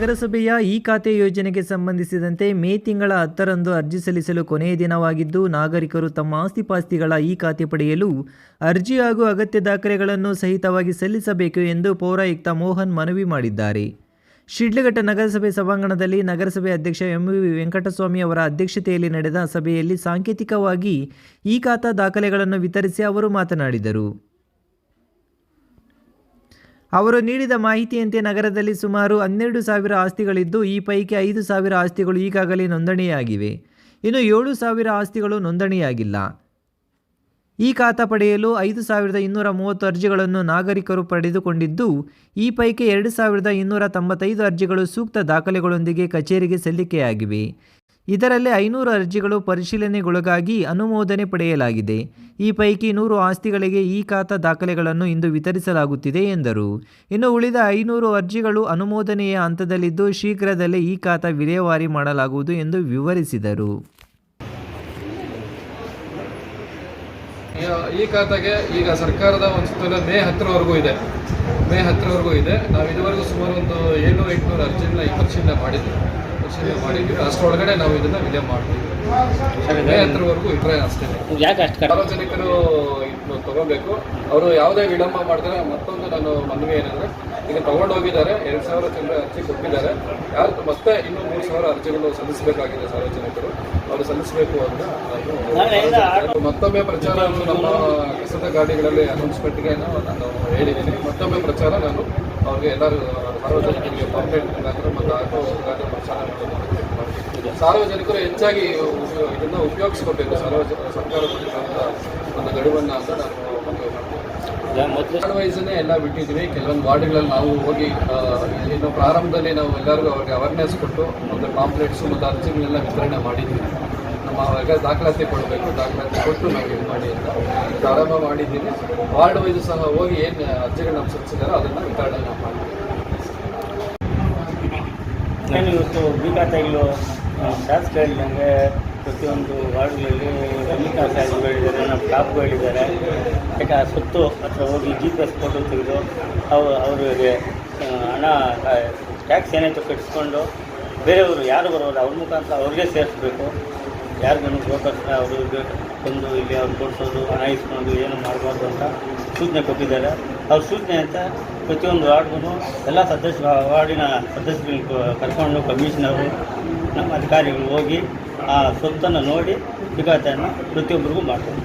ನಗರಸಭೆಯ ಈ ಖಾತೆ ಯೋಜನೆಗೆ ಸಂಬಂಧಿಸಿದಂತೆ ಮೇ ತಿಂಗಳ ಹತ್ತರಂದು ಅರ್ಜಿ ಸಲ್ಲಿಸಲು ಕೊನೆಯ ದಿನವಾಗಿದ್ದು, ನಾಗರಿಕರು ತಮ್ಮ ಆಸ್ತಿಪಾಸ್ತಿಗಳ ಈ ಖಾತೆ ಪಡೆಯಲು ಅರ್ಜಿ ಹಾಗೂ ಅಗತ್ಯ ದಾಖಲೆಗಳನ್ನು ಸಹಿತವಾಗಿ ಸಲ್ಲಿಸಬೇಕು ಎಂದು ಪೌರಾಯುಕ್ತ ಮೋಹನ್ ಮನವಿ ಮಾಡಿದ್ದಾರೆ. ಶಿಡ್ಲಘಟ್ಟ ನಗರಸಭೆ ಸಭಾಂಗಣದಲ್ಲಿ ನಗರಸಭೆ ಅಧ್ಯಕ್ಷ ಎಂ ವಿ ವೆಂಕಟಸ್ವಾಮಿ ಅವರ ಅಧ್ಯಕ್ಷತೆಯಲ್ಲಿ ನಡೆದ ಸಭೆಯಲ್ಲಿ ಸಾಂಕೇತಿಕವಾಗಿ ಈ ಖಾತಾ ದಾಖಲೆಗಳನ್ನು ವಿತರಿಸಿ ಅವರು ಮಾತನಾಡಿದರು. ಅವರು ನೀಡಿದ ಮಾಹಿತಿಯಂತೆ ನಗರದಲ್ಲಿ ಸುಮಾರು ಹನ್ನೆರಡು ಸಾವಿರ ಆಸ್ತಿಗಳಿದ್ದು, ಈ ಪೈಕಿ ಐದು ಸಾವಿರ ಆಸ್ತಿಗಳು ಈಗಾಗಲೇ ನೋಂದಣಿಯಾಗಿವೆ. ಇನ್ನು ಏಳು ಸಾವಿರ ಆಸ್ತಿಗಳು ನೋಂದಣಿಯಾಗಿಲ್ಲ. ಈ ಖಾತಾ ಪಡೆಯಲು ಐದು ಸಾವಿರದ ಇನ್ನೂರ ಮೂವತ್ತು ಅರ್ಜಿಗಳನ್ನು ನಾಗರಿಕರು ಪಡೆದುಕೊಂಡಿದ್ದು, ಈ ಪೈಕಿ ಎರಡು ಸಾವಿರದ ಇನ್ನೂರ ತೊಂಬತ್ತೈದು ಅರ್ಜಿಗಳು ಸೂಕ್ತ ದಾಖಲೆಗಳೊಂದಿಗೆ ಕಚೇರಿಗೆ ಸಲ್ಲಿಕೆಯಾಗಿವೆ. ಇದರಲ್ಲಿ ಐನೂರು ಅರ್ಜಿಗಳು ಪರಿಶೀಲನೆಗೊಳಗಾಗಿ ಅನುಮೋದನೆ ಪಡೆಯಲಾಗಿದೆ. ಈ ಪೈಕಿ ನೂರು ಆಸ್ತಿಗಳಿಗೆ ಈ ಖಾತಾ ದಾಖಲೆಗಳನ್ನು ಇಂದು ವಿತರಿಸಲಾಗುತ್ತಿದೆ ಎಂದರು. ಇನ್ನು ಉಳಿದ ಐನೂರು ಅರ್ಜಿಗಳು ಅನುಮೋದನೆಯ ಹಂತದಲ್ಲಿದ್ದು ಶೀಘ್ರದಲ್ಲೇ ಈ ಖಾತಾ ವಿಲೇವಾರಿ ಮಾಡಲಾಗುವುದು ಎಂದು ವಿವರಿಸಿದರು. ಈ- ಖಾತೆಗೆ ಈಗ ಸರ್ಕಾರದ ಒಂದು ಸುತ್ತಲ ಮೇ ಹತ್ತರವರೆಗೂ ಇದೆ. ಮೇ ಹತ್ತರವರೆಗೂ ಇದೆ. ನಾವು ಇದುವರೆಗೂ ಸುಮಾರು ಒಂದು ಏಳ್ನೂರು ಎಂಟುನೂರು ಅರ್ಜಿನ ಈ ಪರಿಶೀಲನೆ ಮಾಡಿದ್ವಿ. ಪರಿಶೀಲನೆ ಮಾಡಿದ್ದೀವಿ ಅಷ್ಟರೊಳಗಡೆ ನಾವು ಇದನ್ನು ವಿಲೇ ಮಾಡ್ತೀವಿ. ಮೇ ಹತ್ತರವರೆಗೂ ಇದ್ರೆ ಅಷ್ಟೇ. ಯಾಕೆ ಅಷ್ಟು ಕಡಿಮೆ ಸಾರ್ವಜನಿಕರು ತಗೋಬೇಕು. ಅವರು ಯಾವುದೇ ವಿಳಂಬ ಮಾಡಿದ್ರೆ ಮತ್ತೊಂದು ನಾನು ಮನವಿ ಏನಂದ್ರೆ ಈಗ ತಗೊಂಡು ಹೋಗಿದ್ದಾರೆ ಎರಡು ಸಾವಿರ ಜನರ ಅರ್ಜಿ ಕೊಟ್ಟಿದ್ದಾರೆ. ಯಾರು ಮತ್ತೆ ಇನ್ನೂ ಮೂರು ಸಾವಿರ ಅರ್ಜಿಗಳು ಸಲ್ಲಿಸಬೇಕಾಗಿದೆ ಸಾರ್ವಜನಿಕರು. ಅವರು ಸಲ್ಲಿಸಬೇಕು ಅಂತ ನಾನು ಮತ್ತೊಮ್ಮೆ ಪ್ರಚಾರ ನಮ್ಮ ಕಸದ ಗಾಡಿಗಳಲ್ಲಿ ಅನೌನ್ಸ್ಮೆಂಟ್ಗೆ ನಾನು ಹೇಳಿದ್ದೀನಿ. ಮತ್ತೊಮ್ಮೆ ಪ್ರಚಾರ ನಾನು ಅವ್ರಿಗೆ ಎಲ್ಲರೂ ಸಾರ್ವಜನಿಕರಿಗೆ ಮುಖಾಂತರ ಮತ್ತು ಆಟೋ ಗಾಡಿ ಪ್ರಚಾರ ಮಾಡೋದು ಸಾರ್ವಜನಿಕರು ಹೆಚ್ಚಾಗಿ ಇದನ್ನ ಉಪಯೋಗಿಸ್ಕೋಬೇಕು ಸಾರ್ವಜನಿಕ ಸರ್ಕಾರ ಕೊಟ್ಟಿರುವಂಥ ಒಂದು ಗಡುವನ್ನು ಅಂತ ನಾನು ವೈಸನ್ನೇ ಎಲ್ಲ ಬಿಟ್ಟಿದ್ದೀವಿ. ಕೆಲವೊಂದು ವಾರ್ಡ್ಗಳಲ್ಲಿ ನಾವು ಹೋಗಿ ಇನ್ನು ಪ್ರಾರಂಭದಲ್ಲಿ ನಾವು ಎಲ್ಲರಿಗೂ ಅವ್ರಿಗೆ ಅವೇರ್ನೆಸ್ ಕೊಟ್ಟು ಒಂದು ಪಾಂಪ್ಲೆಟ್ಸು ಮತ್ತು ಅರ್ಜಿಗಳನ್ನೆಲ್ಲ ವಿತರಣೆ ಮಾಡಿದ್ದೀವಿ. ನಮ್ಮ ಅವಾಗ ದಾಖಲಾತಿ ಕೊಡಬೇಕು ದಾಖಲಾತಿ ಕೊಟ್ಟು ನಾವು ಇದು ಮಾಡಿ ಅಂತ ಪ್ರಾರಂಭ ಮಾಡಿದ್ದೀನಿ ವಾರ್ಡ್ ವೈಸ್ ಸಹ ಹೋಗಿ ಏನು ಅರ್ಜಿಗಳು ನಮ್ಗೆ ಸಲ್ಲಿಸಿದಾರೋ ಅದನ್ನು ವಿತರಣೆ ನಾವು ಮಾಡಿದ್ದೀವಿ ನಾನು ಇವತ್ತು ಶಾಸಕ ಹೇಳಿದಂಗೆ ಪ್ರತಿಯೊಂದು ವಾರ್ಡ್ಗಳಲ್ಲಿ ರಮಿಕಾ ಸಾಹೇಬ್ಗಳಿದ್ದಾರೆ ನಮ್ಮ ಸ್ಟಾಫ್ಗಳಿದ್ದಾರೆ. ಯಾಕೆ, ಆ ಸುತ್ತು ಹತ್ರ ಹೋಗಿ ಜಿ ಪಿ ಎಸ್ ಫೋಟೋ ತೆಗೆದು ಅವು, ಅವರಿಗೆ ಹಣ ಟ್ಯಾಕ್ಸ್ ಏನಾಯಿತು ಕಟ್ಟಿಸ್ಕೊಂಡು ಬೇರೆಯವರು ಯಾರು ಬರೋಲ್ಲ ಅವ್ರ ಮುಖಾಂತರ ಅವ್ರಿಗೆ ಸೇರಿಸ್ಬೇಕು. ಯಾರಿಗೂ ಬ್ರೋಕರ್ಸ್ ಅವ್ರಿಗೆ ಬಂದು ಇಲ್ಲಿ ಅವ್ರು ಕೊಡಿಸೋದು, ಹಣ ಇಸ್ಕೊಂಡು ಏನು ಮಾಡಬಾರ್ದು ಅಂತ ಸೂಚನೆ ಕೊಟ್ಟಿದ್ದಾರೆ. ಅವ್ರ ಸೂಚನೆ ಅಂತ ಪ್ರತಿಯೊಂದು ವಾರ್ಡ್ಗೂ ಎಲ್ಲ ಸದಸ್ಯ ವಾರ್ಡಿನ ಸದಸ್ಯರು ಕರ್ಕೊಂಡು ಕಮಿಷನರು ನಮ್ಮ ಅಧಿಕಾರಿಗಳು ಹೋಗಿ ಆ ಸ್ವತ್ತನ್ನು ನೋಡಿ ವಿಘಾತವನ್ನು ಪ್ರತಿಯೊಬ್ಬರಿಗೂ ಮಾಡ್ತಾರೆ.